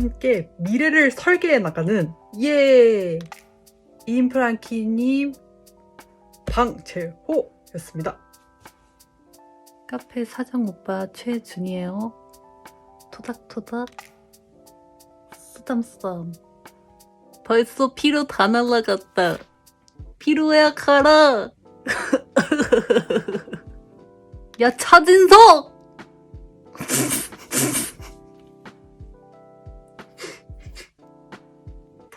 함께 미래를 설계해 나가는 예 인프란키님 방채호였습니다. 카페 사장 오빠 최준이에요. 토닥토닥 쓰담쓰담 벌써 피로 다 날라갔다. 피로야 가라. 야 차진석!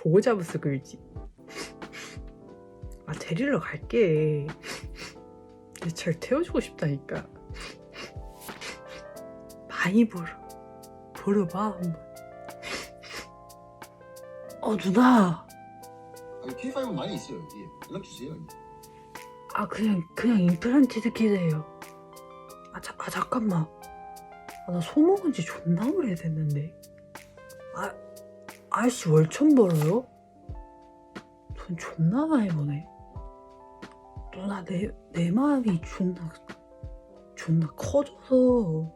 보고 잡았어 글지. 아 데리러 갈게. 잘 태워주고 싶다니까. 많이 벌어. 벌어봐 한번. 어 누나. 아니 K5 많이 있어요 여기 연락 주세요 아 그냥 그냥 임플란트 기대요. 아, 자, 아 잠깐만. 아, 나 소먹은 지 존나 오래됐는데. 아 아저씨 월천 벌어요? 돈 존나 많이 버네. 누나 내 내 마음이 존나 존나 커져서.